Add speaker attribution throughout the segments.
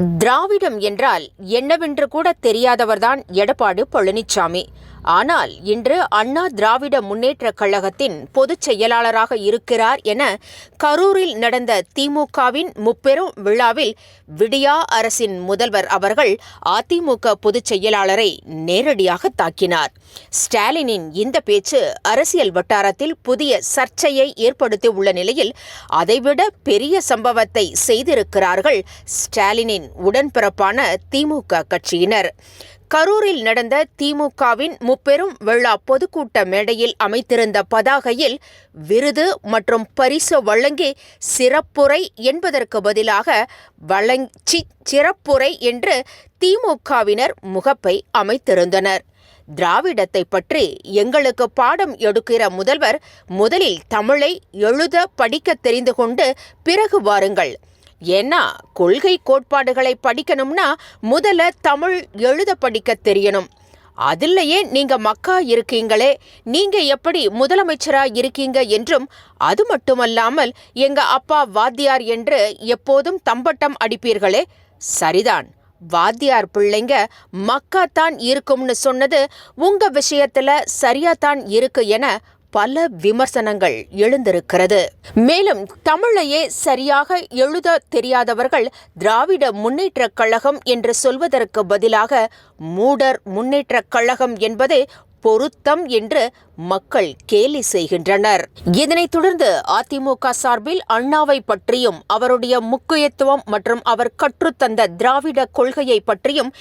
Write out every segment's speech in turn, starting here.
Speaker 1: திராவிடம் என்றால் என்னவென்று கூட தெரியாதவர்தான் எடப்பாடி பழனிசாமி ஆனால் இன்று அண்ணா திராவிட முன்னேற்றக் கழகத்தின் பொதுச் செயலாளராக இருக்கிறார் என கரூரில் நடந்த திமுகவின் முப்பெரும் விழாவில் விடியா அரசின் முதல்வர் அவர்கள் அதிமுக பொதுச் செயலாளரை நேரடியாக தாக்கினார். ஸ்டாலினின் இந்த பேச்சு அரசியல் வட்டாரத்தில் புதிய சர்ச்சையை ஏற்படுத்தியுள்ள நிலையில் அதைவிட பெரிய சம்பவத்தை செய்திருக்கிறார்கள் ஸ்டாலினின் உடன்பிறப்பான திமுக கட்சியினர். கரூரில் நடந்த திமுகவின் முப்பெரும் விழா பொதுக்கூட்ட மேடையில் அமைத்திருந்த பதாகையில் விருது மற்றும் பரிசு வழங்கி சிறப்புரை என்பதற்கு பதிலாக வழங்கி சிறப்புரை என்று திமுகவினர் முகப்பை அமைத்திருந்தனர். திராவிடத்தை பற்றி எங்களுக்கு பாடம் எடுக்கிற முதல்வர் முதலில் தமிழை எழுத படிக்க தெரிந்து கொண்டு பிறகு வாருங்கள். ஏன்னா கொள்கை கோட்பாடுகளை படிக்கணும்னா முதல்ல தமிழ் எழுத படிக்க தெரியணும். அதிலேயே நீங்க மக்கா இருக்கீங்களே நீங்க எப்படி முதலமைச்சரா இருக்கீங்க என்றும் அது மட்டுமல்லாமல் எங்க அப்பா வாத்தியார் என்று எப்போதும் தம்பட்டம் அடிப்பீர்களே? சரிதான். வாத்தியார் பிள்ளைங்க மக்காத்தான் இருக்கும்னு சொன்னது உங்க விஷயத்துல சரியாத்தான் இருக்கு என பல விமர்சனங்கள் எழுந்திருக்கிறது. மேலும் தமிழையே சரியாக எழுத தெரியாதவர்கள் திராவிட முன்னேற்றக் கழகம் என்று சொல்வதற்கு பதிலாக மூடர் முன்னேற்றக் கழகம் என்பதே பொருத்தம் என்று மக்கள் கேலி செய்கின்றனர். இதனைத் தொடர்ந்து அதிமுக சார்பில் அண்ணாவை பற்றியும் அவருடைய முக்கியத்துவம் மற்றும் அவர் கற்றுத்தந்த திராவிட கொள்கையை பற்றியும்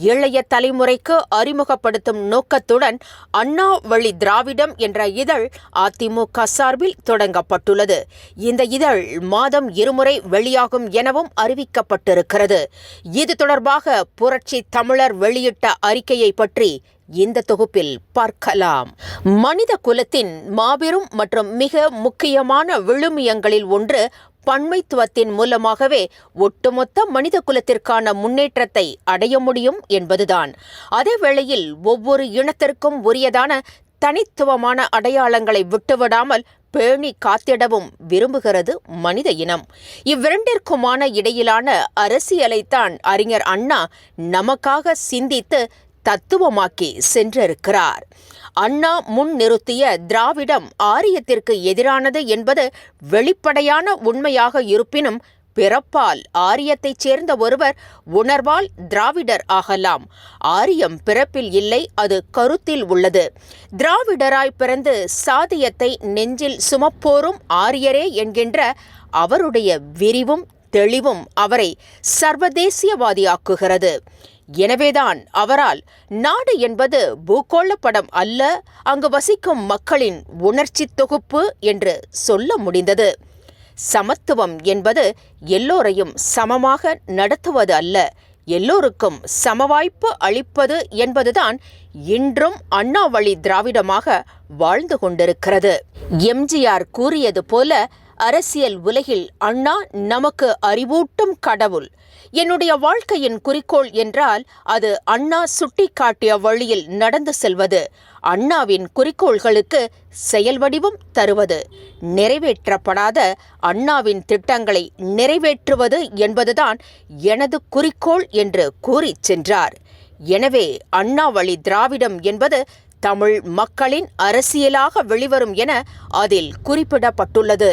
Speaker 1: இளைய தலைமுறைக்கு அறிமுகப்படுத்தும் நோக்கத்துடன் அண்ணா வழி திராவிடம் என்ற இதழ் அதிமுக சார்பில் தொடங்கப்பட்டுள்ளது. இந்த இதழ் மாதம் இருமுறை வெளியாகும் எனவும் அறிவிக்கப்பட்டிருக்கிறது. இது தொடர்பாக புரட்சி தமிழர் வெளியிட்ட அறிக்கையை பற்றி இந்த தொகுப்பில் பார்க்கலாம். மனித குலத்தின் மாபெரும் மற்றும் மிக முக்கியமான விழுமியங்களில் ஒன்று பன்மைத்துவத்தின் மூலமாகவே ஒட்டுமொத்த மனித குலத்திற்கான முன்னேற்றத்தை அடைய முடியும் என்பதுதான். அதே வேளையில் ஒவ்வொரு இனத்திற்கும் உரியதான தனித்துவமான அடையாளங்களை விட்டுவிடாமல் பேணி காத்திடவும் விரும்புகிறது மனித இனம். இவ்விரண்டிற்குமான இடையிலான அரசியலைத்தான் அறிஞர் அண்ணா நமக்காக சிந்தித்து தத்துவமாக்கி சென்றிருக்கிறார். அண்ணா முன் நிறுத்திய திராவிடம் ஆரியத்திற்கு எதிரானது என்பது வெளிப்படையான உண்மையாக இருப்பினும் பிறப்பால் ஆரியத்தைச் சேர்ந்த ஒருவர் உணர்வால் திராவிடர் ஆகலாம். ஆரியம் பிறப்பில் இல்லை அது கருத்தில் உள்ளது. திராவிடராய் பிறந்து சாதியத்தை நெஞ்சில் சுமப்போரும் ஆரியரே என்கின்ற அவருடைய விரிவும் தெளிவும் அவரை சர்வதேசியவாதியாக்குகிறது. எனவேதான் அவரால் நாடு என்பது பூகோள படம் அல்ல அங்கு வசிக்கும் மக்களின் உணர்ச்சி தொகுப்பு என்று சொல்ல முடிந்தது. சமத்துவம் என்பது எல்லோரையும் சமமாக நடத்துவது அல்ல எல்லோருக்கும் சமவாய்ப்பு அளிப்பது என்பதுதான் இன்றும் அண்ணாவளி திராவிடமாக வாழ்ந்து கொண்டிருக்கிறது. எம்ஜிஆர் கூறியது போல அரசியல் உலகில் அண்ணா நமக்கு அறிவூட்டும் கடவுள். என்னுடைய வாழ்க்கையின் குறிக்கோள் என்றால் அது அண்ணா சுட்டிக்காட்டிய வழியில் நடந்து செல்வது. அண்ணாவின் குறிக்கோள்களுக்கு செயல் வடிவம் தருவது. நிறைவேற்றப்படாத அண்ணாவின் திட்டங்களை நிறைவேற்றுவது என்பதுதான் எனது குறிக்கோள் என்று கூறிச் சென்றார். எனவே அண்ணா வழி திராவிடம் என்பது தமிழ் மக்களின் அரசியலாக வெளிவரும் என அதில் குறிப்பிடப்பட்டுள்ளது.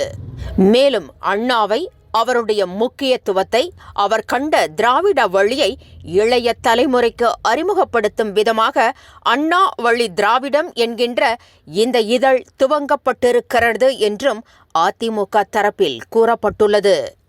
Speaker 1: மேலும் அண்ணாவை அவருடைய முக்கியத்துவத்தை அவர் கண்ட திராவிட வழியை இளைய தலைமுறைக்கு அறிமுகப்படுத்தும் விதமாக அண்ணா வழி திராவிடம் என்கின்ற இந்த இதழ் துவங்கப்பட்டிருக்கிறது என்றும் அதிமுக தரப்பில் கூறப்பட்டுள்ளது.